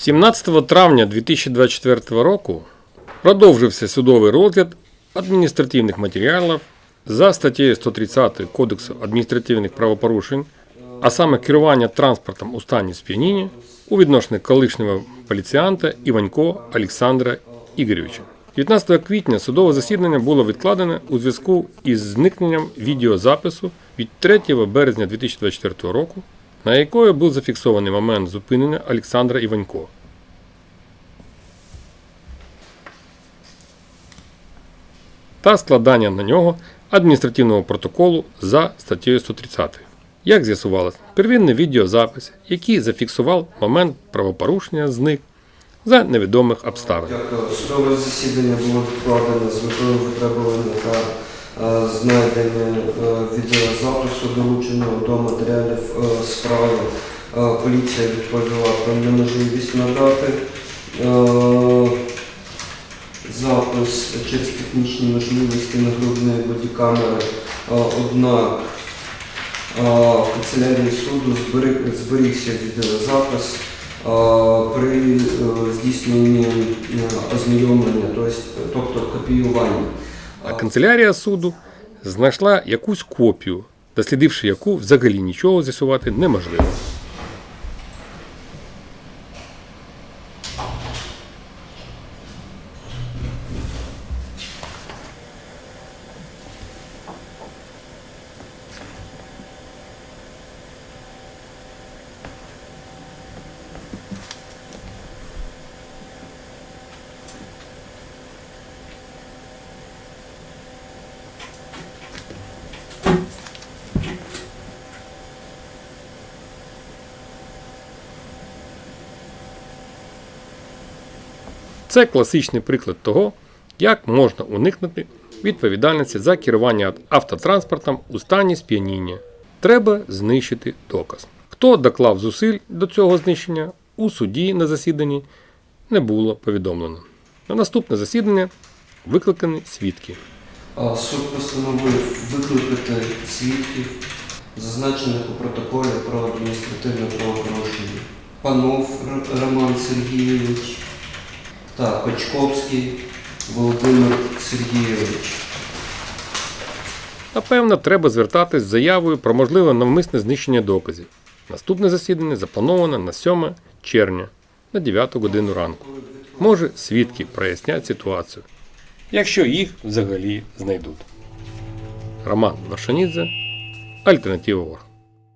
17 травня 2024 року продовжився судовий розгляд адміністративних матеріалів за статтею 130 Кодексу адміністративних правопорушень, а саме керування транспортом у стані сп'яніння у відношенні колишнього поліціянта Іванько Олександра Ігоревича. 19 квітня судове засідання було відкладене у зв'язку із зникненням відеозапису від 3 березня 2024 року, на якої був зафіксований момент зупинення Олександра Іванько. та складання на нього адміністративного протоколу за статтею 130. Як з'ясувалось, первинний відеозапис, який зафіксував момент правопорушення, зник за невідомих обставин. Дякую. Судове засідання було відкладене з метою витребування та знайдення е, відеозапису, долученого до матеріалів е, справи. Е, Поліція відповіла про неможливість надати е, запис через технічні можливості нагрудної бодікамери. Е, Однак е, в канцелярії суду зберігся відеозапис. При е, здійсненні е, ознайомлення, тобто копіювання. А канцелярія суду знайшла якусь копію, дослідивши яку взагалі нічого з'ясувати неможливо. Це класичний приклад того, як можна уникнути відповідальності за керування автотранспортом у стані сп'яніння. Треба знищити доказ. Хто доклав зусиль до цього знищення, у суді на засіданні не було повідомлено. На наступне засідання викликані свідки. Суд постановив викликати свідків, зазначених у протоколі про адміністративне правопорушення. Панов Роман Сергійович та Пачковський Володимир Сергійович. Напевно, треба звертатись з заявою про можливе навмисне знищення доказів. Наступне засідання заплановано на 7 червня на 9 годину ранку. Може, свідки прояснять ситуацію, якщо їх взагалі знайдуть. Роман Варшанідзе, Альтернатива Орг.